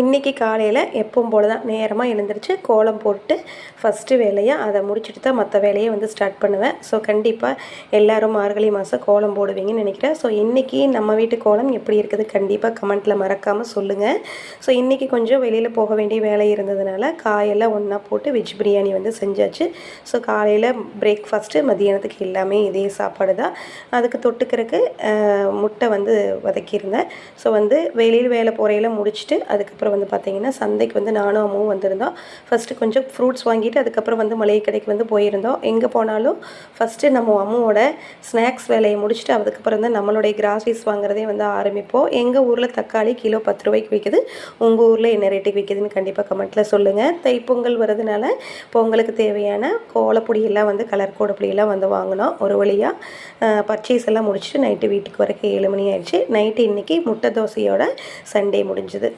இன்றைக்கி காலையில் எப்பவும் போல் தான் நேரமாக எழுந்திரிச்சு கோலம் போட்டு ஃபஸ்ட்டு வேலையாக அதை முடிச்சுட்டு தான் மற்ற வேலையை வந்து ஸ்டார்ட் பண்ணுவேன். ஸோ கண்டிப்பாக எல்லோரும் மார்கழி மாதம் கோலம் போடுவீங்கன்னு நினைக்கிறேன். ஸோ இன்றைக்கி நம்ம வீட்டு கோலம் எப்படி இருக்குது கண்டிப்பாக கமெண்ட்டில் மறக்காமல் சொல்லுங்கள் ஸோ இன்றைக்கி கொஞ்சம் வெளியில் போக வேண்டிய வேலை இருந்ததுனால காயெல்லாம் ஒன்றா போட்டு வெஜ் பிரியாணி வந்து செஞ்சாச்சு. ஸோ காலையில் பிரேக்ஃபாஸ்ட்டு மதியானத்துக்கு எல்லாமே இதே சாப்பாடு தான். அதுக்கு தொட்டுக்கிறதுக்கு முட்டை வந்து வதக்கியிருந்தேன். ஸோ வந்து வெளியில் வேலை போகிறையில் முடிச்சுட்டு அதுக்கப்புறம் அதுக்கப்புறம் வந்து பார்த்திங்கன்னா சந்தைக்கு வந்து நானும் அம்மாவும் வந்திருந்தோம். ஃபஸ்ட்டு கொஞ்சம் ஃப்ரூட்ஸ் வாங்கிட்டு அதுக்கப்புறம் வந்து மளிகை கடைக்கு வந்து போயிருந்தோம். எங்கே போனாலும் ஃபஸ்ட்டு நம்ம அம்மாவோட ஸ்நாக்ஸ் வேலையை முடிச்சுட்டு அதுக்கப்புறம் தான் நம்மளுடைய கிராசரிஸ் வாங்குறதே வந்து ஆரம்பிப்போம். எங்கள் ஊரில் தக்காளி கிலோ பத்து ரூபாய்க்கு விற்கிது உங்கள் ஊரில் என்ன ரேட்டுக்கு விற்கிதுன்னு கண்டிப்பாக கமெண்ட்டில் சொல்லுங்கள் தைப்பொங்கல் வரதுனால பொங்கலுக்கு தேவையான கோலப்பொடியெல்லாம் வந்து கலர் கோடப்பொடியெல்லாம் வந்து வாங்கினோம். ஒரு வழியாக பர்ச்சேஸ் எல்லாம் முடிச்சுட்டு நைட்டு வீட்டுக்கு வரைக்கும் ஏழு மணி ஆயிடுச்சு. நைட்டு இன்றைக்கி முட்டை தோசையோட சண்டே முடிஞ்சுது.